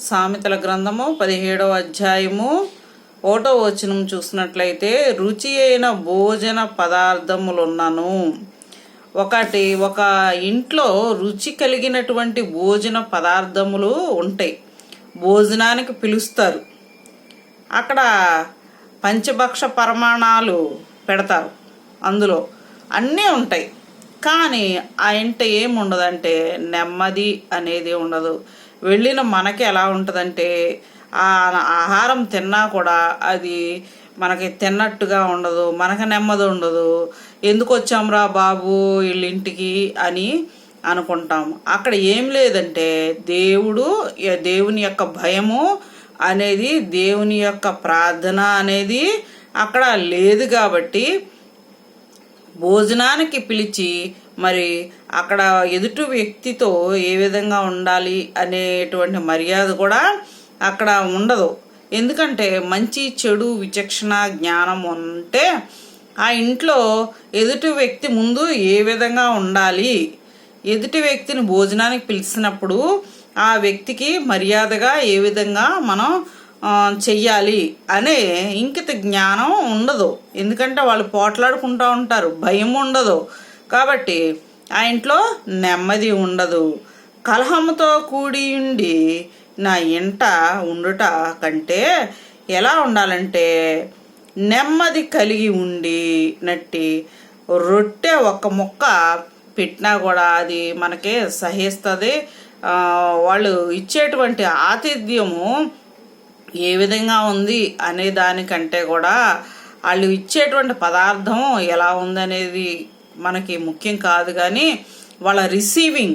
సామెతల గ్రంథము పదిహేడవ అధ్యాయము ఓటో వచనం చూసినట్లయితే రుచి అయిన భోజన పదార్థములున్నను. ఒకటి ఒక ఇంట్లో రుచి కలిగినటువంటి భోజన పదార్థములు ఉంటాయి. భోజనానికి పిలుస్తారు. అక్కడ పంచభక్ష పరమాణాలు పెడతారు. అందులో అన్నీ ఉంటాయి. కానీ ఆ ఇంట ఏముండదంటే నెమ్మది అనేది ఉండదు. వెళ్ళిన మనకి ఎలా ఉంటుందంటే ఆ ఆహారం తిన్నా కూడా అది మనకి తిన్నట్టుగా ఉండదు మనకి నెమ్మది ఉండదు. ఎందుకు వచ్చాంరా బాబు వీళ్ళింటికి అని అనుకుంటాం అక్కడ ఏం లేదంటే దేవుడు దేవుని యొక్క భయము అనేది దేవుని యొక్క ప్రార్థన అనేది అక్కడ లేదు కాబట్టి భోజనానికి పిలిచి మరి అక్కడ ఎదుటి వ్యక్తితో ఏ విధంగా ఉండాలి అనేటువంటి మర్యాద కూడా అక్కడ ఉండదు. ఎందుకంటే మంచి చెడు విచక్షణ జ్ఞానం ఉంటే ఆ ఇంట్లో ఎదుటి వ్యక్తి ముందు ఏ విధంగా ఉండాలి? ఎదుటి వ్యక్తిని భోజనానికి పిలిచినప్పుడు ఆ వ్యక్తికి మర్యాదగా ఏ విధంగా మనం చెయ్యాలి అనే ఇంకిత జ్ఞానం ఉండదు. ఎందుకంటే వాళ్ళు పోట్లాడుకుంటూ ఉంటారు. భయం ఉండదు. కాబట్టి ఆ ఇంట్లో నెమ్మది ఉండదు. కలహంతో కూడి ఉండి నా ఇంట ఉండుట కంటే ఎలా ఉండాలంటే నెమ్మది కలిగి ఉండి నట్టి రొట్టె ఒక ముక్క పెట్టినా కూడా అది మనకి సహిస్తుంది. వాళ్ళు ఇచ్చేటువంటి ఆతిథ్యము ఏ విధంగా ఉంది అనే దానికంటే కూడా వాళ్ళు ఇచ్చేటువంటి పదార్థం ఎలా ఉందనేది మనకి ముఖ్యం కాదు కానీ వాళ్ళ రిసీవింగ్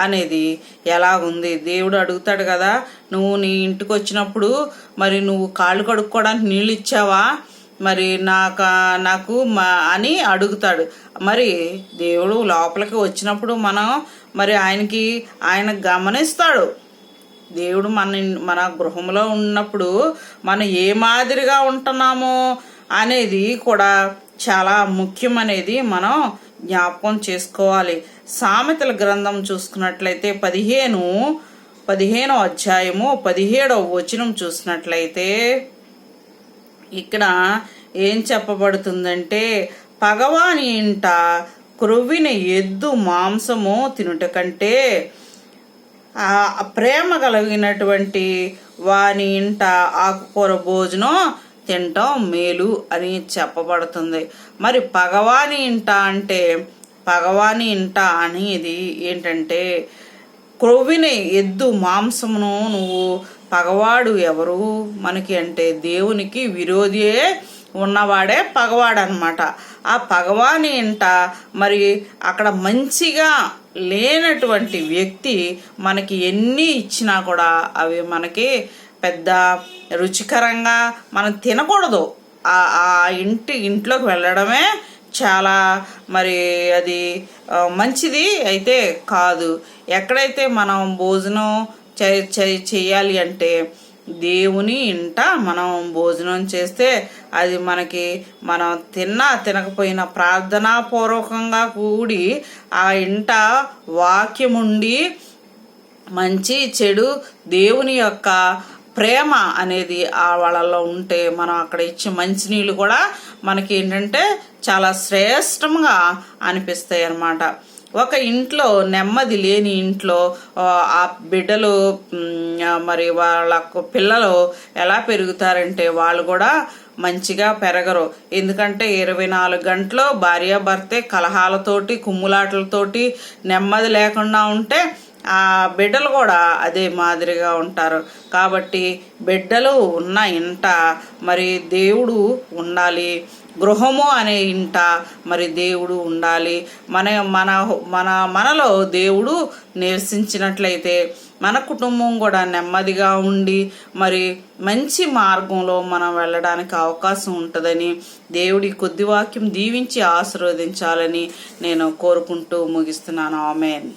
అనేది ఎలా ఉంది? దేవుడు అడుగుతాడు కదా నువ్వు నీ ఇంటికి వచ్చినప్పుడు మరి నువ్వు కాళ్ళు కడుక్కోవడానికి నీళ్ళు ఇచ్చావా? మరి నాకు నాకు మా అని అడుగుతాడు. మరి దేవుడు లోపలికి వచ్చినప్పుడు మనం మరి ఆయనకి ఆయన గమనిస్తాడు. దేవుడు మన మన గృహంలో ఉన్నప్పుడు మనం ఏ మాదిరిగా ఉంటున్నామో అనేది కూడా చాలా ముఖ్యమనేది మనం జ్ఞాపకం చేసుకోవాలి. సామెతల గ్రంథం చూసుకున్నట్లయితే పదిహేను పదిహేనో అధ్యాయము పదిహేడవ వచనం చూసినట్లయితే ఇక్కడ ఏం చెప్పబడుతుందంటే పగవాని ఇంట క్రొవ్విన ఎద్దు మాంసము తినుట కంటే ప్రేమ కలిగినటువంటి వాని ఇంట ఆకుకూర భోజనం తింటాం మేలు అని చెప్పబడుతుంది. మరి పగవాని ఇంట అంటే పగవాని ఇంట అనేది ఏంటంటే క్రొవ్విని ఎద్దు మాంసమును నువ్వు పగవాడు ఎవరు? మనకి అంటే దేవునికి విరోధియే ఉన్నవాడే పగవాడనమాట. ఆ పగవాని ఇంట మరి అక్కడ మంచిగా లేనటువంటి వ్యక్తి మనకి ఎన్ని ఇచ్చినా కూడా అవి మనకి పెద్ద రుచికరంగా మనం తినకూడదు. ఆ ఇంటి ఇంట్లోకి వెళ్ళడమే చాలా మరి అది మంచిది అయితే కాదు. ఎక్కడైతే మనం భోజనం చేయాలి అంటే దేవుని ఇంట మనం భోజనం చేస్తే అది మనకి మనం తిన్నా తినకపోయినా ప్రార్థనాపూర్వకంగా కూడి ఆ ఇంట వాక్యముండి మంచి చెడు దేవుని యొక్క ప్రేమ అనేది ఆ వాళ్ళలో ఉంటే మనం అక్కడ ఇచ్చే మంచినీళ్ళు కూడా మనకి ఏంటంటే చాలా శ్రేష్టంగా అనిపిస్తాయి అన్నమాట. ఒక ఇంట్లో నెమ్మది లేని ఇంట్లో ఆ బిడ్డలు మరి వాళ్ళ పిల్లలు ఎలా పెరుగుతారంటే వాళ్ళు కూడా మంచిగా పెరగరు. ఎందుకంటే ఇరవై నాలుగు గంటలు భార్యాభర్తే కలహాలతోటి కుమ్ములాటలతోటి నెమ్మది లేకుండా ఉంటే ఆ బిడ్డలు కూడా అదే మాదిరిగా ఉంటారు. కాబట్టి బిడ్డలు ఉన్న ఇంట మరి దేవుడు ఉండాలి. గృహము అనే ఇంట మరి దేవుడు ఉండాలి. మన మన మన మనలో దేవుడు నివసించినట్లయితే మన కుటుంబం కూడా నెమ్మదిగా ఉండి మరి మంచి మార్గంలో మనం వెళ్ళడానికి అవకాశం ఉంటుందని దేవుడి కొద్ది వాక్యం దీవించి ఆశీర్వదించాలని నేను కోరుకుంటూ ముగిస్తున్నాను. ఆమెన్.